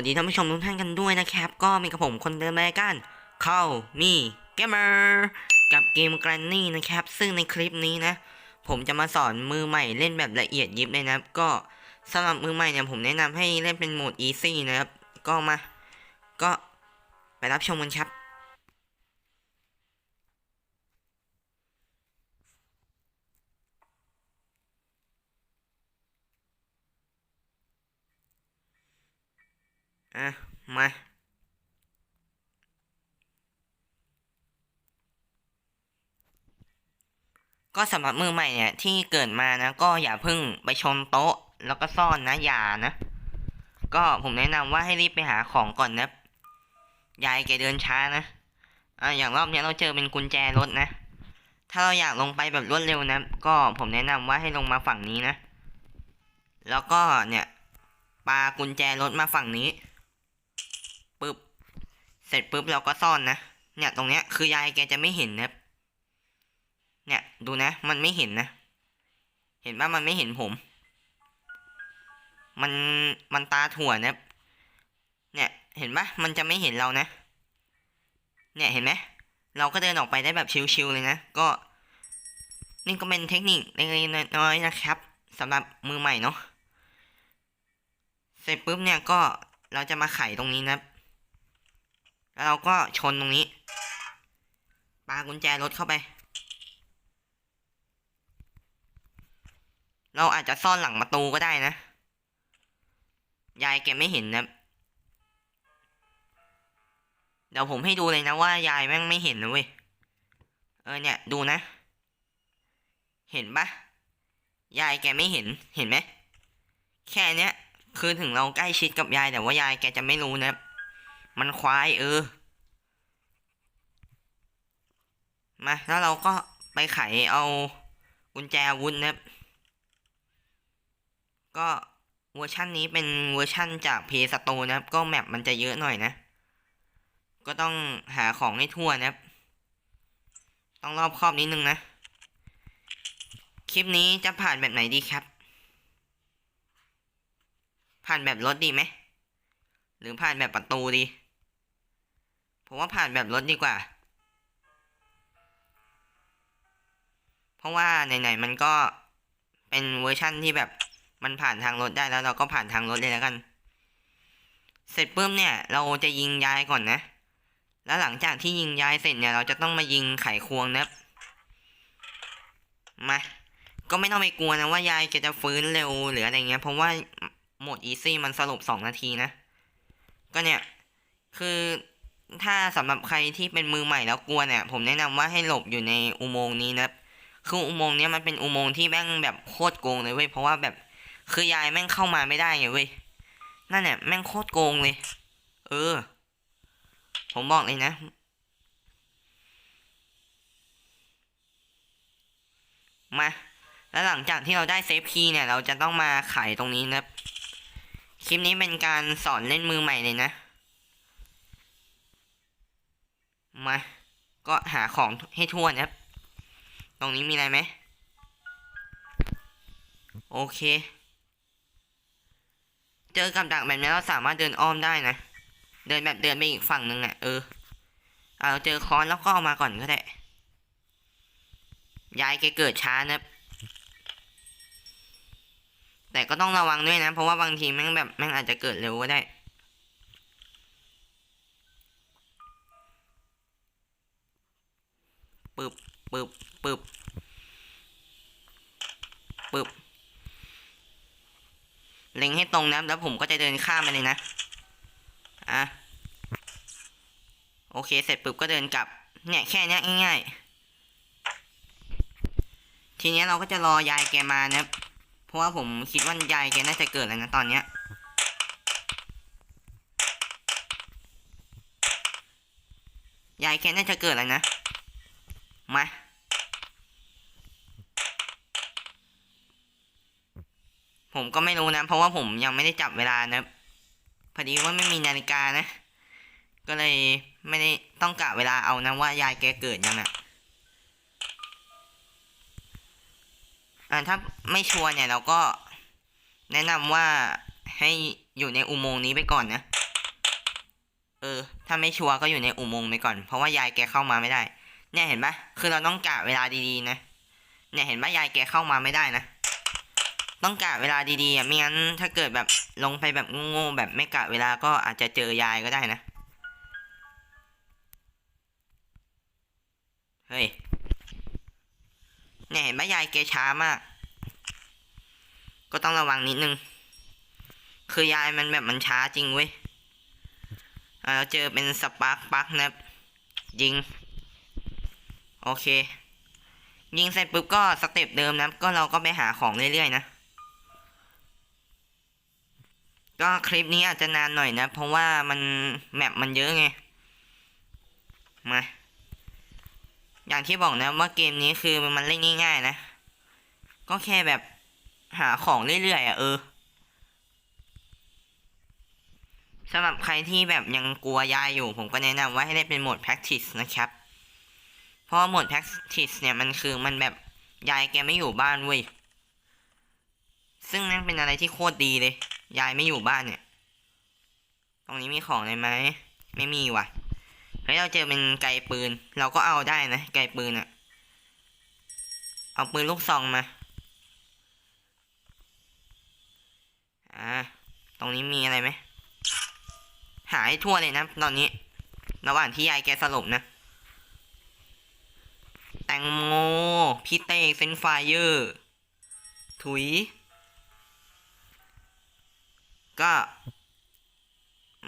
วัสดีท่านผู้ชมทุกท่านกันด้วยนะครับ ก็มีกับผมคนเดิมรายการเข้ามีเกมเมอร์กับเกมแกรนนี่นะครับ ซึ่งในคลิปนี้นะ ผมจะมาสอนมือใหม่เล่นแบบละเอียดยิบเลยนะครับ ก็สำหรับมือใหม่เนี่ยผมแนะนำให้เล่นเป็นโหมดอีซี่นะครับ ก็มา ก็ไปรับชมกันครับ อะ มาก็สำหรับมือใหม่เนี่ยที่เกิดมานะ ก็อย่าเพิ่งไปชนโต๊ะ แล้วก็ซ่อนนะอย่านะ ก็ผมแนะนำว่าให้รีบไปหาของก่อนนะ ยายแกเดินช้านะอะอย่างรอบนี้เราเจอเป็นกุญแจรถนะ ถ้าเราอยากลงไปแบบรวดเร็วนะ ก็ผมแนะนำว่าให้ลงมาฝั่งนี้นะ แล้วก็เนี่ยปากุญแจรถมาฝั่งนี้ เสร็จปุ๊บเราก็ซ่อนนะ เนี่ยตรงเนี้ยคือยายแกจะไม่เห็นนะเนี่ยดูนะ มันไม่เห็นนะ เห็นว่ามันไม่เห็นผม มันมันตาถั่วนะเนี่ยเห็นปะมันจะไม่เห็นเรานะ เนี่ยเห็นไหมเราก็เดินออกไปได้แบบชิวๆเลยนะ ก็ นี่ก็เป็นเทคนิคเล็กๆน้อยๆนะครับสำหรับมือใหม่เนาะเสร็จปุ๊บเนี่ยก็เราจะมาไขตรงนี้นะ แล้วเราก็ชนตรงนี้ปากุญแจรถเข้าไป เราอาจจะซ่อนหลังประตูก็ได้นะ ยายแกไม่เห็นนะ เดี๋ยวผมให้ดูเลยนะว่ายายแม่งไม่เห็นนะเว้ย เออเนี่ยดูนะ เห็นปะยายแกไม่เห็น เห็นไหม แค่เนี้ย คือถึงเราใกล้ชิดกับยายแต่ว่ายายแกจะไม่รู้นะ มันควายเออ มาแล้วเราก็ไปไขเอากุญแจอาวุธนะก็เวอร์ชันนี้เป็นเวอร์ชันจากเพย์สโตนะครับ ก็แมปมันจะเยอะหน่อยนะ ก็ต้องหาของให้ทั่วนะครับ ต้องรอบครอบนิดนึงนะ คลิปนี้จะผ่านแบบไหนดีครับ ผ่านแบบรถดีไหม หรือผ่านแบบประตูดี ผมว่าผ่านแบบรถดีกว่า เพราะว่าไหนๆมันก็เป็นเวอร์ชั่นที่แบบมันผ่านทางรถได้แล้วเราก็ผ่านทางรถเลยแล้วกัน เสร็จปุ๊บเนี่ย เราจะยิงยายก่อนนะ แล้วหลังจากที่ยิงยายเสร็จเนี่ย เราจะต้องมายิงไขควงนะมา ก็ไม่ต้องไปกลัวนะว่ายายแกจะฟื้นเร็วหรืออะไรเงี้ย เพราะว่าโหมดอีซี่มันสรุปสองนาทีนะ ก็เนี่ย คือ ถ้าสำหรับใครที่เป็นมือใหม่แล้วกลัวเนี่ย ผมแนะนำว่าให้หลบอยู่ในอุโมงค์นี้นะคืออุโมงค์นี้มันเป็นอุโมงค์ที่แม่งแบบโคตรโกงเลยเว้ยเพราะว่าแบบคือยายแม่งเข้ามาไม่ได้ไงเว้ยนั่นเนี่ยแม่งโคตรโกงเลย เออ ผมบอกเลยนะมา แล้วหลังจากที่เราได้เซฟคีย์เนี่ย เราจะต้องมาไขตรงนี้นะ คลิปนี้เป็นการสอนเล่นมือใหม่เลยนะ มา ก็หาของให้ทั่วนะครับ ตรงนี้มีอะไรไหม โอเค เจอกับดักแบบนี้เราสามารถเดินอ้อมได้นะ เดินแบบเดินไปอีกฝั่งหนึ่งอะ เออ เอาเจอค้อนแล้วก็เอามาก่อนก็ได้ ยายแกเกิดช้านะแต่ก็ต้องระวังด้วยนะ เพราะว่าบางทีแม่งแบบแม่งอาจจะเกิดเร็วก็ได้ ปึบปึบปึบปึบเล็งให้ตรงนะแล้วผมก็จะเดินข้ามไปเลยนะ อะ โอเค เสร็จปุ๊บก็เดินกลับ เนี่ยแค่เนี้ยง่ายๆ ทีเนี้ยเราก็จะรอยายแกมานะ เพราะว่าผมคิดว่ายายแกน่าจะเกิดแล้วนะตอนเนี้ย ยายแกน่าจะเกิดแล้วนะ มาผมก็ไม่รู้นะ เพราะว่าผมยังไม่ได้จับเวลานะพอดีว่าไม่มีนาฬิกานะ ก็เลยไม่ได้ต้องกะเวลาเอานะว่ายายแกเกิดยังอะอ่าถ้าไม่ชัวร์เนี่ยเราก็แนะนำว่าให้อยู่ในอุโมงค์นี้ไปก่อนนะ เออ ถ้าไม่ชัวร์ก็อยู่ในอุโมงค์ไปก่อน เพราะว่ายายแกเข้ามาไม่ได้ เนี่ยเห็นปะคือเราต้องกะเวลาดีๆนะ เนี่ยเห็นปะยายแกเข้ามาไม่ได้นะ ต้องกะเวลาดีๆอะไม่งั้นถ้าเกิดแบบลงไปแบบโง่ๆแบบไม่กะเวลาก็อาจจะเจอยายก็ได้นะ เฮ้ย เนี่ยเห็นปะยายแกช้ามาก ก็ต้องระวังนิดนึง คือยายมันแบบมันช้าจริงเว้ยเราเจอเป็นสปาร์คปักนะครับยิง โอเค ยิงเสร็จปุ๊บก็สเต็ปเดิมนะก็เราก็ไปหาของเรื่อยๆนะก็คลิปนี้อาจจะนานหน่อยนะ เพราะว่ามันแมปมันเยอะไง มา อย่างที่บอกนะว่าเกมนี้คือมันเล่นง่าย ๆ นะ ก็แค่แบบหาของเรื่อยๆอะเออสำหรับใครที่แบบยังกลัวยายอยู่ ผมก็แนะนำว่าให้เล่นเป็นโหมด practice นะครับ เพราะหมด practice เนี่ยมันคือมันแบบยายแกไม่อยู่บ้านเว้ย ซึ่งนั่นเป็นอะไรที่โคตรดีเลย ยายไม่อยู่บ้านเนี่ย ตรงนี้มีของอะไรไหม ไม่มีว่ะ เฮ้ยเราเจอเป็นไกปืน เราก็เอาได้นะ ไกปืนอะเอาปืนลูกซองมา อ่า ตรงนี้มีอะไรไหม หาให้ทั่วเลยนะ ตอนนี้ระหว่างที่ยายแกสลบนะ แตงโม พี่เต้เซนไฟเยอร์ ถุย ก็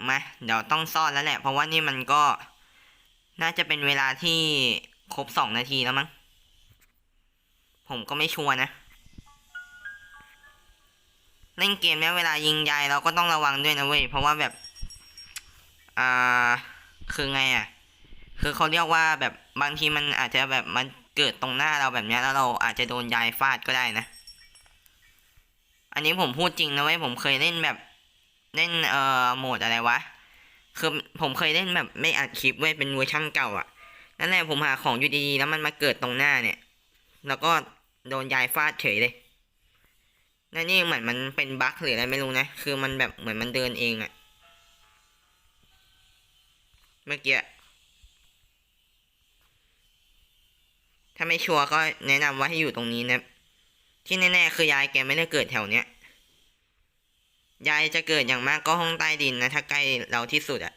มาเดี๋ยวต้องซ่อนแล้วแหละ เพราะว่านี่มันก็น่าจะเป็นเวลาที่ครบสองนาทีแล้วมั้ง ผมก็ไม่ชัวร์นะ เล่นเกมเนี้ยเวลายิงยายเราก็ต้องระวังด้วยนะเว้ย เพราะว่าแบบ อ่า คือไงอะ คือเขาเรียกว่าแบบ บางทีมันอาจจะแบบมันเกิดตรงหน้าเราแบบนี้แล้วเราอาจจะโดนยายฟาดก็ได้นะ อันนี้ผมพูดจริงนะเว้ยผมเคยเล่นแบบเล่นเอ่อโหมดอะไรวะ คือผมเคยเล่นแบบไม่อัดคลิปเว้ยเป็นเวอร์ชั่นเก่าอะ นั่นแหละผมหาของอยู่ดีๆแล้วมันมาเกิดตรงหน้าเนี่ย แล้วก็โดนยายฟาดเฉยเลยนั่นนี่เหมือนมันเป็นบั๊กหรืออะไรไม่รู้นะ คือมันแบบเหมือนมันเดินเองอะเมื่อกี้ ถ้าไม่ชัวร์ก็แนะนำว่าให้อยู่ตรงนี้นะ ที่แน่ๆคือยายแกไม่ได้เกิดแถวเนี้ย ยายจะเกิดอย่างมากก็ห้องใต้ดินนะ ถ้าใกล้เราที่สุดอะ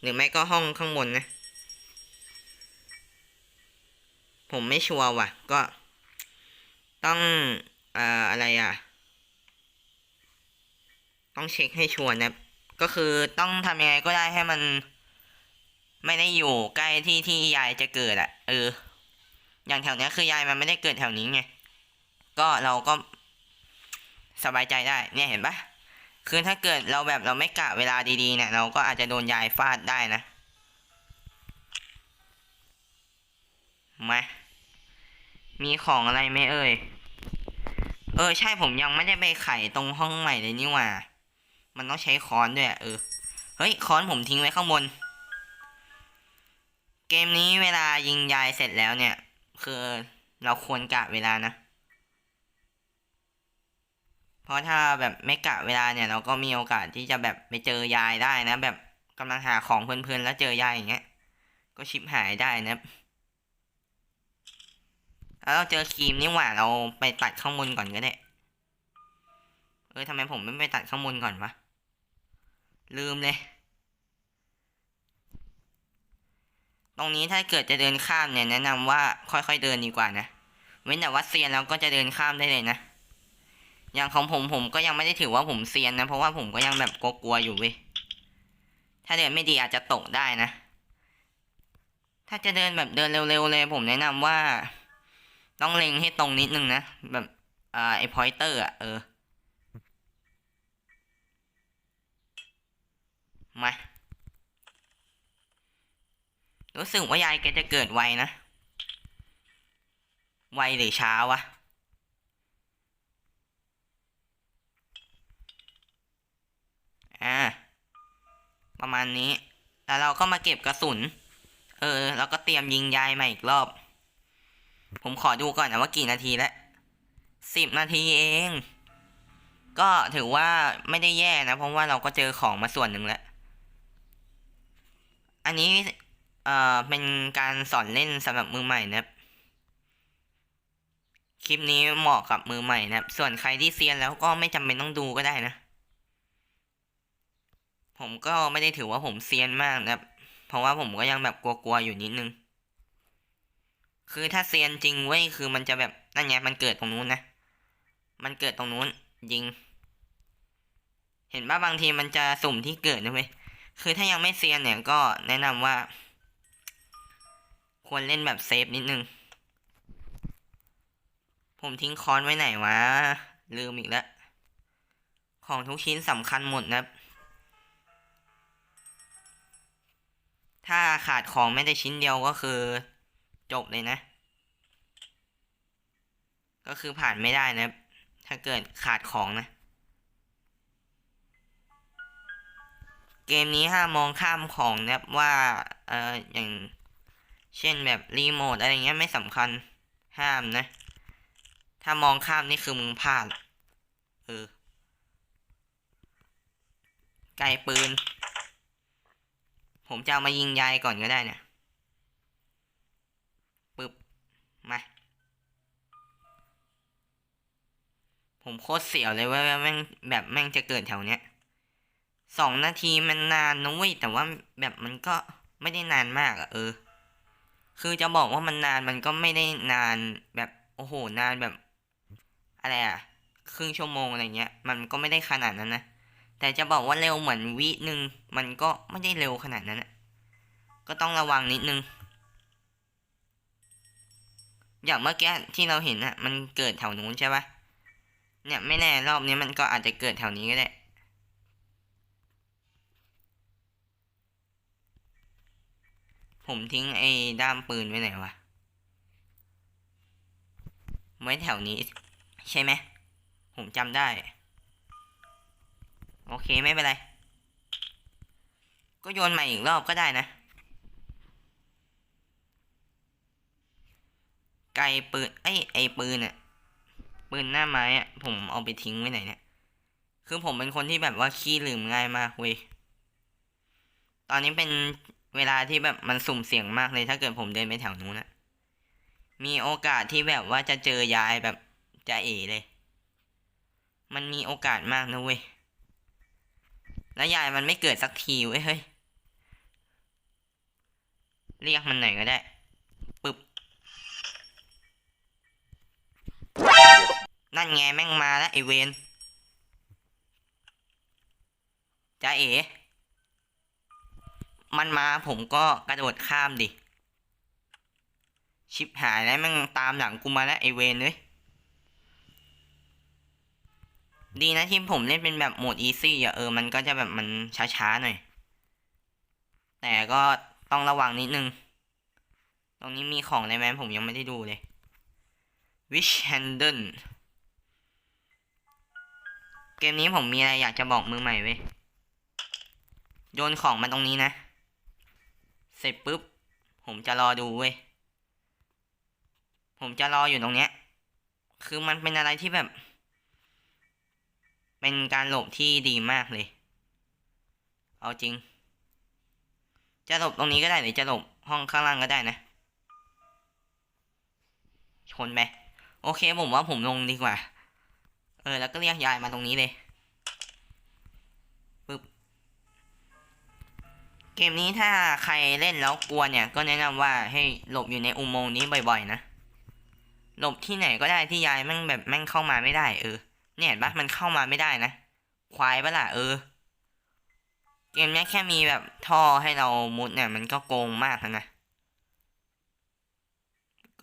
หรือไม่ก็ห้องข้างบนนะ ผมไม่ชัวร์ว่ะ ก็ ต้องเอ่าอะไรอะ ต้องเช็คให้ชัวร์นะ ก็คือต้องทำยังไงก็ได้ให้มัน ไม่ได้อยู่ใกล้ที่ที่ยายจะเกิดอะ ออ อย่างแถวนี้คือยายมันไม่ได้เกิดแถวนี้ไง ก็เราก็สบายใจได้ เนี่ยเห็นปะคือถ้าเกิดเราแบบเราไม่กะเวลาดีๆเนี่ยเราก็อาจจะโดนยายฟาดได้นะ มา มีของอะไรไหมเอ่ย เออ ใช่ผมยังไม่ได้ไปไขตรงห้องใหม่เลยนี่หว่า มันต้องใช้ค้อนด้วยเออ เฮ้ยค้อนผมทิ้งไว้ข้างบน เกมนี้เวลายิงยายเสร็จแล้วเนี่ย คือเราควรกะเวลานะ เพราะถ้าแบบไม่กะเวลาเนี่ย เราก็มีโอกาสที่จะแบบไปเจอยายได้นะ แบบกำลังหาของเพลินๆแล้วเจอยายอย่างเงี้ย ก็ชิบหายได้นะแล้วเราเจอครีมนี่หว่าเราไปตัดข้างบนก่อนก็ได้เออทำไมผมไม่ไปตัดข้างบนก่อนวะลืมเลย ต รงนี้ถ้าเกิดจะเดินข้ามเนี่ยแนะนำว่าค่อยๆเดินดีกว่านะเว้นแต่ว่าเซียนเราก็จะเดินข้ามได้เลยนะ อย่างของผมผมก็ยังไม่ได้ถือว่าผมเซียนนะ เพราะว่าผมก็ยังแบบกลัวๆอยู่เว้ย ถ้าเดินไม่ดีอาจจะตกได้นะ ถ้าจะเดินแบบเดินเร็วๆเลย ผมแนะนำว่า ต้องเล็งให้ตรงนิดนึงนะ แบบอ่าไอพอยเตอร์อะเออ มา รู้สึกว่ายายแกจะเกิดไวนะ ไวหรือช้าวะ อ่า ประมาณนี้ แล้วเราก็มาเก็บกระสุน เออ แล้วก็เตรียมยิงยายใหม่อีกรอบ ผมขอดูก่อนนะว่ากี่นาทีแล้วสิบนาทีเอง ก็ถือว่าไม่ได้แย่นะ เพราะว่าเราก็เจอของมาส่วนหนึ่งแล้ว อันนี้ เอ่อเป็นการสอนเล่นสำหรับมือใหม่นะครับ คลิปนี้เหมาะกับมือใหม่นะครับ ส่วนใครที่เซียนแล้วก็ไม่จำเป็นต้องดูก็ได้นะ ผมก็ไม่ได้ถือว่าผมเซียนมากนะครับ เพราะว่าผมก็ยังแบบกลัวๆอยู่นิดนึง คือถ้าเซียนจริงเว้ยคือมันจะแบบนั่นไงมันเกิดตรงนู้นนะ มันเกิดตรงนู้นยิง เห็นว่าบางทีมันจะสุ่มที่เกิดนะเว้ย คือถ้ายังไม่เซียนเนี่ยก็แนะนำว่า ควรเล่นแบบเซฟนิดนึง ผมทิ้งค้อนไว้ไหนวะ ลืมอีกแล้ว ของทุกชิ้นสำคัญหมดนะถ้าขาดของแม้แต่ชิ้นเดียวก็คือจบเลยนะ ก็คือผ่านไม่ได้นะ ถ้าเกิดขาดของนะ เกมนี้ห้ามมองข้ามของนะว่า เอออย่าง เช่นแบบรีโมทอะไรเงี้ยไม่สำคัญห้ามนะ ถ้ามองข้ามนี่คือมึงพลาดเออไกลปืน ผมจะเอามายิงยายก่อนก็ได้เนี่ยปึ๊บมาผมโคตรเสียวเลยว่าแม่งแบบแม่งจะเกิดแถวเนี้ยสองนาทีมันนานนะเว้ยแต่ว่าแบบมันก็ไม่ได้นานมากอะเออ คือจะบอกว่ามันนานมันก็ไม่ได้นานแบบโอ้โหนานแบบอะไรอะครึ่งชั่วโมงอะไรเงี้ย มันก็ไม่ได้ขนาดนั้นนะแต่จะบอกว่าเร็วเหมือนวิหนึ่งมันก็ไม่ได้เร็วขนาดนั้นนะก็ต้องระวังนิดนึง อย่างเมื่อกี้ที่เราเห็นอะมันเกิดแถวนู้นใช่ปะเนี่ยไม่แน่รอบนี้มันก็อาจจะเกิดแถวนี้ก็ได้ ผมทิ้งไอ้ด้ามปืนไว้ไหนวะ ไว้แถวนี้ ใช่ไหม ผมจำได้ โอเคไม่เป็นไร ก็โยนใหม่อีกรอบก็ได้นะ ไกลปืน ไอ้ไอ้ปืนอะปืนหน้าไม้อะผมเอาไปทิ้งไว้ไหนเนี่ย คือผมเป็นคนที่แบบว่าขี้ลืมง่ายมากเว้ย ตอนนี้เป็น เวลาที่แบบมันสุ่มเสี่ยงมากเลยถ้าเกิดผมเดินไปแถวนู้นนะมีโอกาสที่แบบว่าจะเจอยายแบบจะเอ๋เลย มันมีโอกาสมากนะเว้ย แล้วยายมันไม่เกิดสักทีเว้ยเฮ้ย เรียกมันหน่อยก็ได้ปึ๊บ นั่นไงแม่งมาแล้วไอเวนจ้าเอ๋ มันมาผมก็กระโดดข้ามดิ ชิบหายแล้วม่งตามหลังกูมาแล้วไอเวนเลยดีนะที่ผมเล่นเป็นแบบโหมดอีซี่อะเออมันก็จะแบบมันช้าๆหน่อย แต่ก็ต้องระวังนิดนึง ตรงนี้มีของอะไรไหมผมยังไม่ได้ดูเลย Wish Handle เกมนี้ผมมีอะไรอยากจะบอกมือใหม่เว้ย โยนของมาตรงนี้นะ เสร็จปุ๊บ ผมจะรอดูเว้ย ผมจะรออยู่ตรงเนี้ย คือมันเป็นอะไรที่แบบ เป็นการหลบที่ดีมากเลย เอาจริง จะหลบตรงนี้ก็ได้หรือจะหลบห้องข้างล่างก็ได้นะ ชนไป โอเคผมว่าผมลงดีกว่า เออ แล้วก็เรียกยายมาตรงนี้เลย เกมนี้ถ้าใครเล่นแล้วกลัวเนี่ย ก็แนะนำว่าให้หลบอยู่ในอุโมงค์นี้บ่อยๆนะ หลบที่ไหนก็ได้ที่ยายแม่งแบบแม่งเข้ามาไม่ได้เออ เนี่ยเห็นปะมันเข้ามาไม่ได้นะ ควายปะล่ะเออ เกมนี้แค่มีแบบท่อให้เรามุดเนี่ย มันก็โกงมากนะ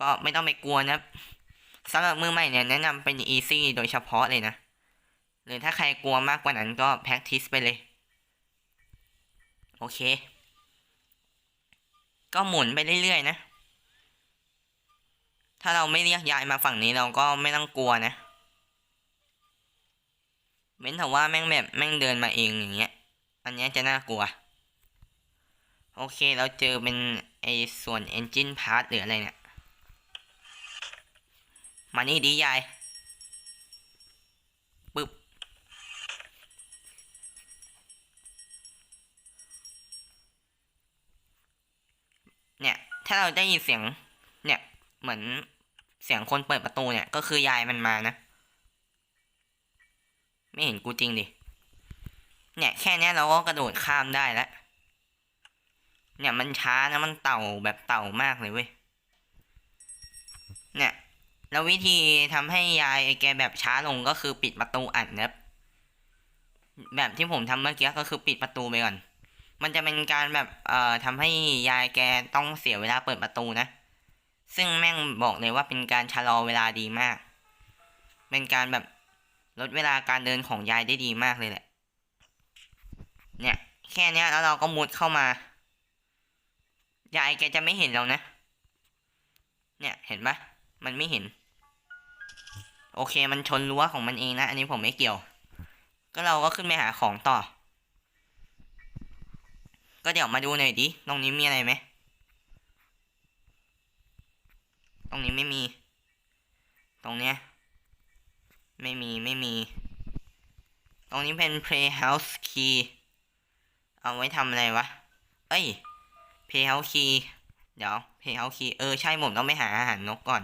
ก็ไม่ต้องไปกลัวนะสำหรับมือใหม่เนี่ยแนะนำเป็น easy โดยเฉพาะเลยนะ หรือถ้าใครกลัวมากกว่านั้นก็ practice ไปเลย โอเค ก็หมุนไปเรื่อยๆนะ ถ้าเราไม่เรียกยายมาฝั่งนี้เราก็ไม่ต้องกลัวนะเว้นแต่ว่าแม่งแบบแม่งเดินมาเองอย่างเงี้ย อันเนี้ยจะน่ากลัว โอเคเราเจอเป็นไอ้ส่วน engine part หรืออะไรเนี่ย มานี่ดียาย ถ้าเราได้ยินเสียง เนี่ยเหมือนเสียงคนเปิดประตูเนี่ย ก็คือยายมันมานะ ไม่เห็นกูจริงดิ เนี่ยแค่นี้เราก็กระโดดข้ามได้แล้ว เนี่ยมันช้านะมันเต่าแบบเต่ามากเลยเว้ย เนี่ยแล้ววิธีทำให้ยายแกแบบช้าลงก็คือปิดประตูอัดนะแบบที่ผมทำเมื่อกี้ก็คือปิดประตูไปก่อน มันจะเป็นการแบบเอ่อทำให้ยายแกต้องเสียเวลาเปิดประตูนะ ซึ่งแม่งบอกเลยว่าเป็นการชะลอเวลาดีมาก เป็นการแบบลดเวลาการเดินของยายได้ดีมากเลยแหละ เนี่ย แค่เนี้ยแล้วเราก็มุดเข้ามา ยายแกจะไม่เห็นเรานะ เนี่ยเห็นปะมันไม่เห็น โอเคมันชนรั้วของมันเองนะ อันนี้ผมไม่เกี่ยว ก็เราก็ขึ้นไปหาของต่อ ก็เดี๋ยวมาดูหน่อยดิ ตรงนี้มีอะไรไหม ตรงนี้ไม่มี ตรงเนี้ย ไม่มี ไม่มี ตรงนี้เป็น playhouse key เอาไว้ทำอะไรวะ เอ้ย playhouse key เดี๋ยว playhouse key เออ ใช่ผมต้องไปหาอาหารนกก่อน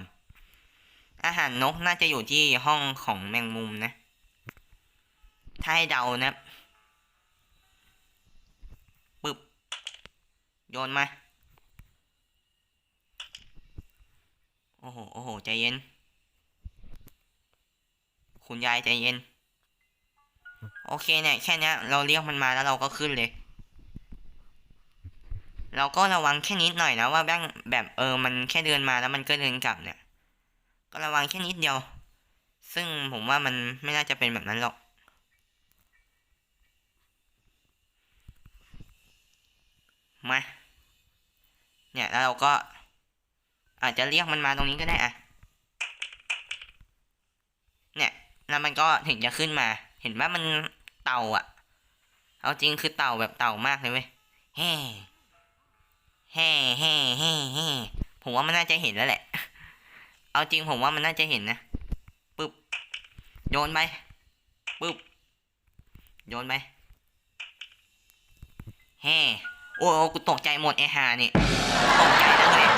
อาหารนกน่าจะอยู่ที่ห้องของแมงมุมนะ ถ้าให้เดานะ ปึ๊บ โยนมา โอ้โห โอ้โห ใจเย็น คุณยายใจเย็น โอเคเนี่ยแค่นี้เราเรียกมันมาแล้วเราก็ขึ้นเลย เราก็ระวังแค่นิดหน่อยนะว่าแบงแบบเออ มันแค่เดินมาแล้วมันก็เดินกลับเนี่ย ก็ระวังแค่นิดเดียว ซึ่งผมว่ามันไม่น่าจะเป็นแบบนั้นหรอกมา เนี่ยแล้วเราก็ อาจจะเรียกมันมาตรงนี้ก็ได้อะเนี่ยแล้วมันก็ถึงจะขึ้นมา เห็นว่ามันเต่าอะเอาจริงคือเต่าแบบเต่ามากเลยเว้ยแฮ่แฮ่แฮ่แฮ่แฮ่ผมว่ามันน่าจะเห็นแล้วแหละ เอาจริงผมว่ามันน่าจะเห็นนะปึ๊บโยนไปปึ๊บโยนไปแฮ่ โอ้โอ้กูตกใจหมดไอ้ห่านี่ตกใจจังเลย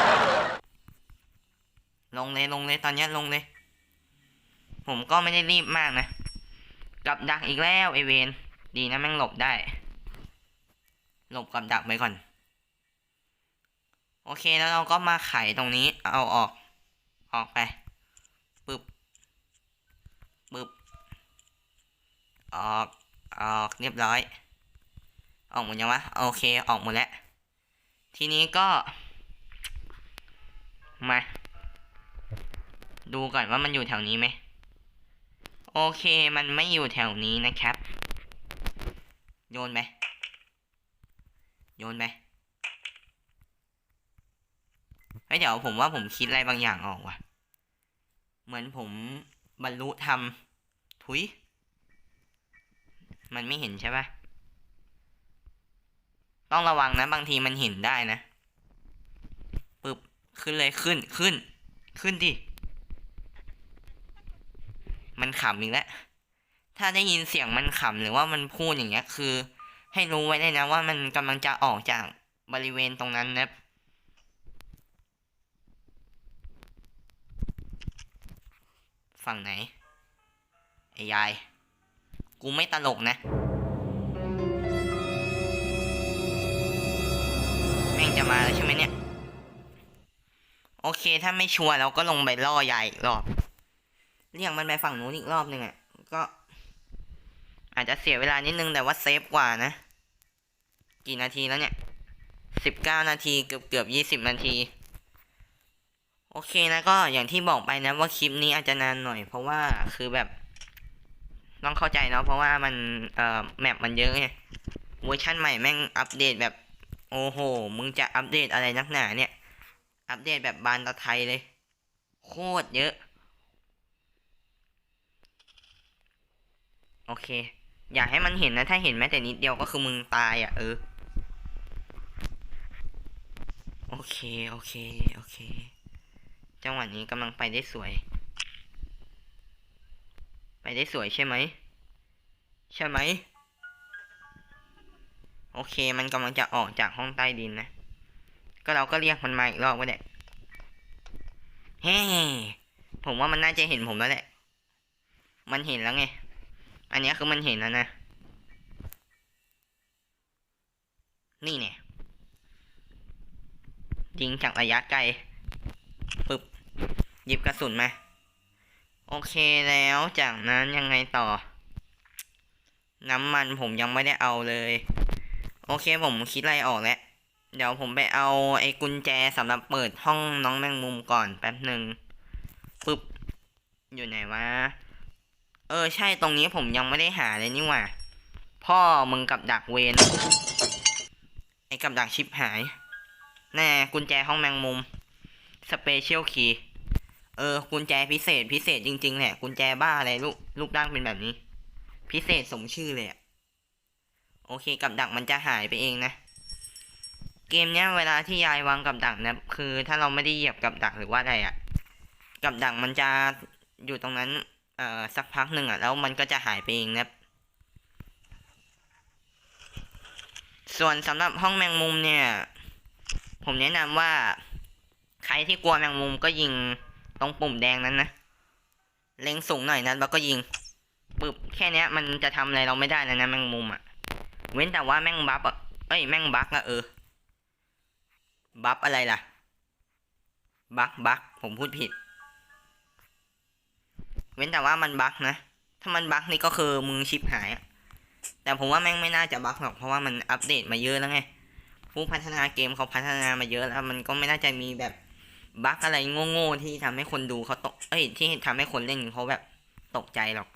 ลงเลยลงเลยตอนนี้ลงเลย ผมก็ไม่ได้รีบมากนะ กับดักอีกแล้วไอเวนดีนะแม่งหลบได้ หลบกับดักไปก่อน โอเคแล้วเราก็มาไขตรงนี้ เอาออก ออกไปปึ๊บปึ๊บออก ออกเรียบร้อย ออกหมดยังวะ โอเค ออกหมดแล้ว ทีนี้ก็ มา ดูก่อนว่ามันอยู่แถวนี้ไหม โอเค มันไม่อยู่แถวนี้นะครับ โยนไปโยนไปเฮ้ยเดี๋ยวผมว่าผมคิดอะไรบางอย่างออกว่ะ เหมือนผมบรรลุธรรม ทุย มันไม่เห็นใช่ปะ ต้องระวังนะ บางทีมันห็นได้นะปึ๊บขึ้นเลยขึ้นขึ้น ขึ้นดิ มันขำอีกแล้ว ถ้าได้ยินเสียงมันขำหรือว่ามันพูดอย่างเงี้ย คือ ให้รู้ไว้เลยนะว่ามันกำลังจะออกจากบริเวณตรงนั้นนะฝั่งไหนไอ้ยาย กูไม่ตลกนะ จะมาแล้วใช่ไหมเนี่ย โอเคถ้าไม่ชัวร์เราก็ลงไปล่อยายอีกรอบ เรียกมันไปฝั่งนู้นอีกรอบหนึ่งอะ ก็ อาจจะเสียเวลานิดนึงแต่ว่าเซฟกว่านะ กี่นาทีแล้วเนี่ยสิบเก้านาทีเกือบเกือบยี่สิบนาที โอเคนะก็อย่างที่บอกไปนะว่าคลิปนี้อาจจะนานหน่อย เพราะว่าคือแบบต้องเข้าใจเนาะเพราะว่ามันเอ่อแมปมันเยอะไงเวอร์ชันใหม่แม่งอัปเดตแบบ โอ้โห มึงจะอัปเดตอะไรนักหนาเนี่ย อัปเดตแบบบานตะไทยเลย โคตรเยอะ โอเค อย่าให้มันเห็นนะ ถ้าเห็นแม้แต่นิดเดียวก็คือมึงตายอะ เออ โอเค โอเค โอเค จังหวะนี้กำลังไปได้สวย ไปได้สวยใช่ไหม ใช่ไหม โอเค มันกำลังจะออกจากห้องใต้ดินนะ ก็เราก็เรียกมันมาอีกรอบก็ได้เฮ้ผมว่ามันน่าจะเห็นผมแล้วแหละ มันเห็นแล้วไง อันนี้คือมันเห็นแล้วนะ นี่เนี่ยยิงจากระยะไกลปึ๊บหยิบกระสุนมา โอเคแล้วจากนั้นยังไงต่อ น้ำมันผมยังไม่ได้เอาเลย โอเคผมคิดอะไรออกแล้ว เดี๋ยวผมไปเอาไอ้กุญแจสำหรับเปิดห้องน้องแมงมุมก่อนแป๊บหนึ่งปึ๊บ อยู่ไหนวะ เออใช่ตรงนี้ผมยังไม่ได้หาเลยนี่หว่า พ่อมึงกับดักเวนไอ้กับดักชิปหาย แน่กุญแจห้องแมงมุม สเปเชียลคีย์เออ กุญแจพิเศษพิเศษจริงๆแหละ กุญแจบ้าอะไรรูปรูปร่างเป็นแบบนี้ พิเศษสมชื่อเลยอะ โอเคกับดักมันจะหายไปเองนะ เกมเนี้ยเวลาที่ยายวางกับดักนะคือถ้าเราไม่ได้เหยียบกับดักหรือว่าอะไรอะกับดักมันจะอยู่ตรงนั้นเอ่อสักพักหนึ่งอะแล้วมันก็จะหายไปเองนะส่วนสำหรับห้องแมงมุมเนี่ย ผมแนะนำว่า ใครที่กลัวแมงมุมก็ยิงตรงปุ่มแดงนั้นนะเล็งสูงหน่อยนะแล้วก็ยิงปึ๊บแค่เนี้ยมันจะทำอะไรเราไม่ได้แล้วนะแมงมุมอะ เว้นแต่ว่าแม่งบัฟอะเอ้ยแม่งบักอะเออ บัฟอะไรล่ะ บักบักผมพูดผิด เว้นแต่ว่ามันบักนะ ถ้ามันบักนี่ก็คือมึงชิปหายอะแต่ผมว่าแม่งไม่น่าจะบักหรอก เพราะว่ามันอัปเดตมาเยอะแล้วไง ผู้พัฒนาเกมเขาพัฒนามาเยอะแล้ว มันก็ไม่น่าจะมีแบบบั๊กอะไรโง่ๆที่ทำให้คนดูเขาตก เอ้ย ที่ทำให้คนเล่นเขาแบบตกใจหรอก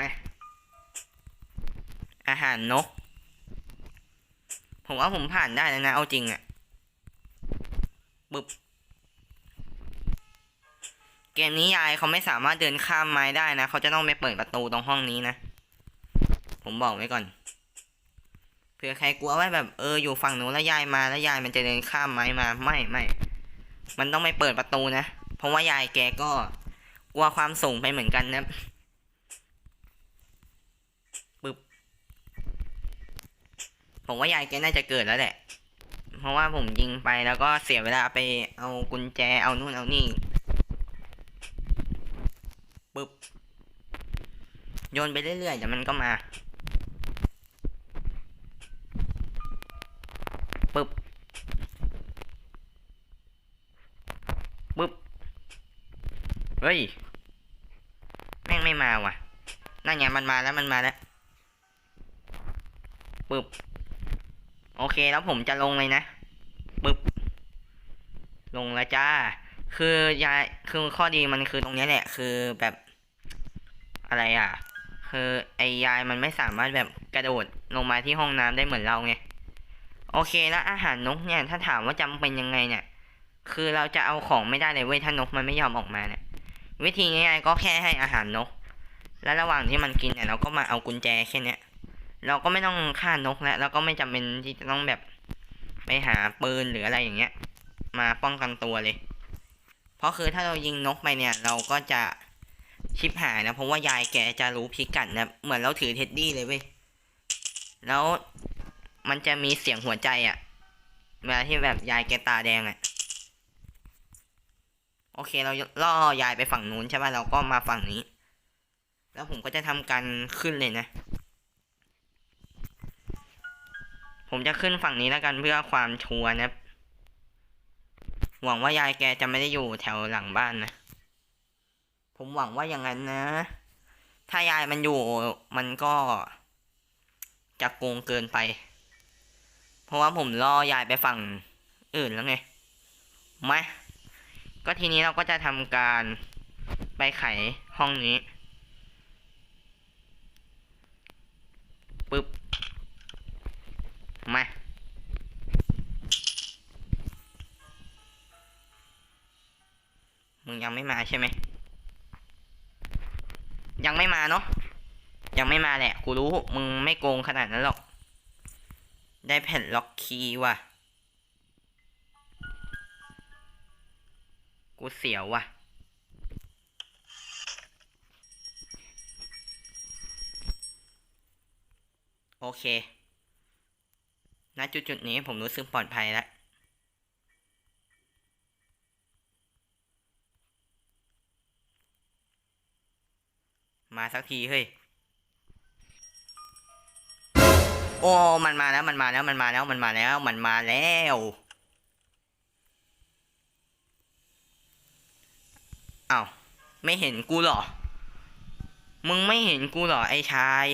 มา อาหารนก ผมว่าผมผ่านได้แล้วนะ เอาจริงอะปึ๊บเกมนี้ยายเขาไม่สามารถเดินข้ามไม้ได้นะ เขาจะต้องไปเปิดประตูตรงห้องนี้นะ ผมบอกไว้ก่อน เผื่อใครกลัวว่าแบบเอออยู่ฝั่งหนูแล้วยายมาแล้วยายมันจะเดินข้ามไม้มา ไม่ไม่ มันต้องไปเปิดประตูนะ เพราะว่ายายแกก็กลัวความสูงไปเหมือนกันนะปึ๊บ ผมว่ายายแกน่าจะเกิดแล้วแหละ เพราะว่าผมยิงไปแล้วก็เสียเวลาไปเอากุญแจเอานู่นเอานี่ปึ๊บโยนไปเรื่อยๆเดี๋ยวมันก็มาปึ๊บปึ๊บเฮ้ย แม่งไม่มาว่ะนั่นไงมันมาแล้วมันมาแล้วปึ๊บ เคแล้วผมจะลงเลยนะปึ๊บลงแล้วจ้า คือยายคือข้อดีมันคือตรงนี้แหละ คือแบบอะไรอะ คือไอ้ยายมันไม่สามารถแบบกระโดดลงมาที่ห้องน้ำได้เหมือนเราไง โอเคแล้วอาหารนกเนี่ย ถ้าถามว่าจำเป็นยังไงเนี่ย คือเราจะเอาของไม่ได้เลยเว้ยถ้านกมันไม่ยอมออกมาเนี่ย วิธีง่ายๆก็แค่ให้อาหารนก แล้วระหว่างที่มันกินเนี่ยเราก็มาเอากุญแจแค่เนี้ย เราก็ไม่ต้องฆ่านกแล้วแล้วก็ไม่จำเป็นที่จะต้องแบบไปหาปืนหรืออะไรอย่างเงี้ย มาป้องกันตัวเลย เพราะคือถ้าเรายิงนกไปเนี่ย เราก็จะชิปหายนะเพราะว่ายายแกจะรู้พิกัดนะเหมือนเราถือเท็ดดี้เลยเว้ยแล้วมันจะมีเสียงหัวใจอะ่ะเวลาที่แบบยายแกตาแดงอะ่ะโอเคเราล่อยายไปฝั่งนู้นใช่ป่ะเราก็มาฝั่งนี้ แล้วผมก็จะทำการขึ้นเลยนะ ผมจะขึ้นฝั่งนี้แล้วกันเพื่อความชัวร์นะหวังว่ายายแกจะไม่ได้อยู่แถวหลังบ้านนะ ผมหวังว่าอย่างนั้นนะ ถ้ายายมันอยู่มันก็จะโกงเกินไป เพราะว่าผมล่อยายไปฝั่งอื่นแล้วไงมาก็ทีนี้เราก็จะทำการไปไขห้องนี้ปึ๊บ มา มึงยังไม่มาใช่ไหม ยังไม่มาเนาะ ยังไม่มาแหละ กูรู้ มึงไม่โกงขนาดนั้นหรอก ได้แผ่นล็อกคีย์ว่ะ กูเสียวว่ะโอเค ณจุดจุดนี้ผมรู้สึกปลอดภัยแล้วมาสักทีเฮ้ย โอ้ มันมาแล้ว มันมาแล้ว มันมาแล้ว มันมาแล้ว มันมาแล้ว เอ้าไม่เห็นกูเหรอ มึงไม่เห็นกูเหรอไอ้ชาย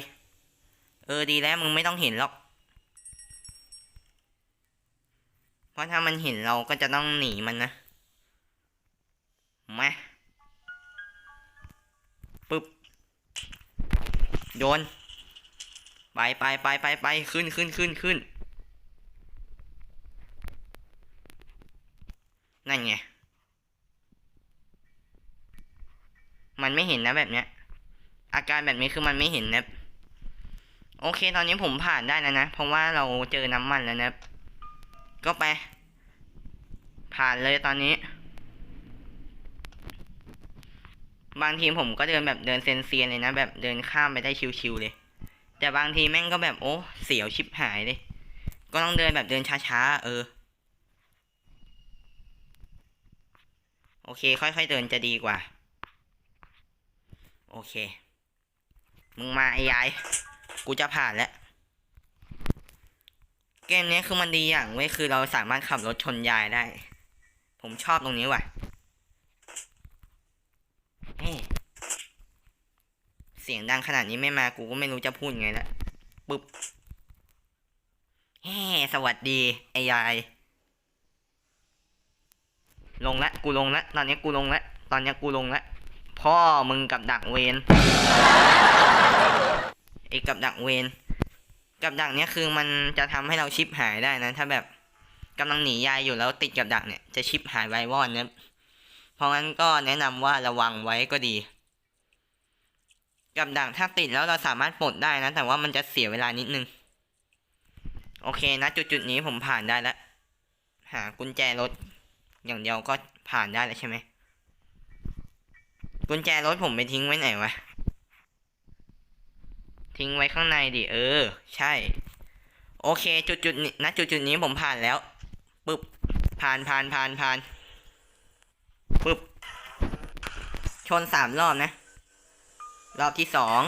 เออดีแล้วมึงไม่ต้องเห็นหรอก ราะถ้ามันเห็นเราก็จะต้องหนีมันนะมาปึ๊บโยนไปไปไปไปไปขึ้นขึ้นขึ้นขึ้นนั่นไง มันไม่เห็นนะแบบเนี้ย อาการแบบนี้คือมันไม่เห็นนะ โอเคตอนนี้ผมผ่านได้แล้วนะ เพราะว่าเราเจอน้ำมันแล้วนะ ก็ไป ผ่านเลยตอนนี้ บางทีผมก็เดินแบบเดินเซนเซียนเลยนะแบบเดินข้ามไปได้ชิวๆเลย แต่บางทีแม่งก็แบบโอ้เสียวชิบหายเลย ก็ต้องเดินแบบเดินช้าๆเออ โอเค ค่อยๆเดินจะดีกว่า โอเค มึงมาไอ้ยาย กูจะผ่านแล้ว เกมนี้คือมันดีอย่างเว้ยคือเราสามารถขับรถชนยายได้ ผมชอบตรงนี้ว่ะเฮ้เสียงดังขนาดนี้ไม่มากูก็ไม่รู้จะพูดไงละปึ๊บเฮ้สวัสดีไอ้ยาย ลงละกูลงละตอนนี้กูลงละตอนนี้กูลงละพ่อมึงกับดักเวนไอ้กับดักเวน กับดักเนี้ยคือมันจะทำให้เราชิปหายได้นะ ถ้าแบบกำลังหนียายอยู่แล้วติดกับดักเนี่ยจะชิปหายไววอนนะเพราะงั้นก็แนะนำว่าระวังไว้ก็ดี กับดักถ้าติดแล้วเราสามารถปลดได้นะ แต่ว่ามันจะเสียเวลานิดนึง โอเคนะจุดจุดนี้ผมผ่านได้แล้ว หากุญแจรถ อย่างเดียวก็ผ่านได้แล้วใช่ไหมกุญแจรถผมไปทิ้งไว้ไหนวะ ทิ้งไว้ข้างในดิเออ ใช่ โอเค จุดจุดๆนี้นะจุดจุดๆนี้ผมผ่านแล้วปึ๊บผ่านผ่านผ่านผ่านปึ๊บชนสามรอบนะ รอบที่สอง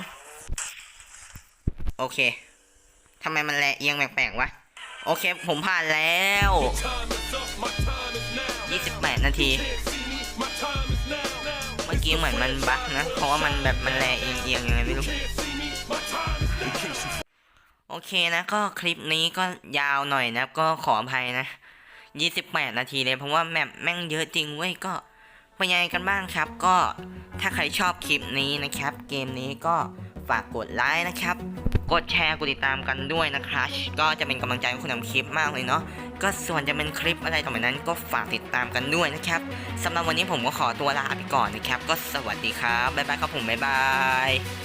โอเคทำไมมันแลเอียงแปลกๆวะ โอเค ผมผ่านแล้ว 28 นาที เมื่อกี้เหมือนมันบั๊กนะ เพราะว่ามันแบบมันแลเอียงๆยังไงไม่รู้ โอเคนะก็คลิปนี้ก็ยาวหน่อยนะก็ขออภัยนะ 28 นาทีเลยเพราะว่าแมปแม่งเยอะจริงเว้ยก็เป็นยังไงกันบ้างครับ ก็ถ้าใครชอบคลิปนี้นะครับ เกมนี้ก็ฝากกดไลค์นะครับ กดแชร์ กดติดตามกันด้วยนะครับ ก็จะเป็นกำลังใจให้คุณทำคลิปมากเลยเนาะ ก็ส่วนจะเป็นคลิปอะไรต่อไปนั้น ก็ฝากติดตามกันด้วยนะครับสำหรับวันนี้ผมก็ขอตัวลาไปก่อนนะครับ ก็สวัสดีครับ บ๊ายบายครับผม บ๊ายบาย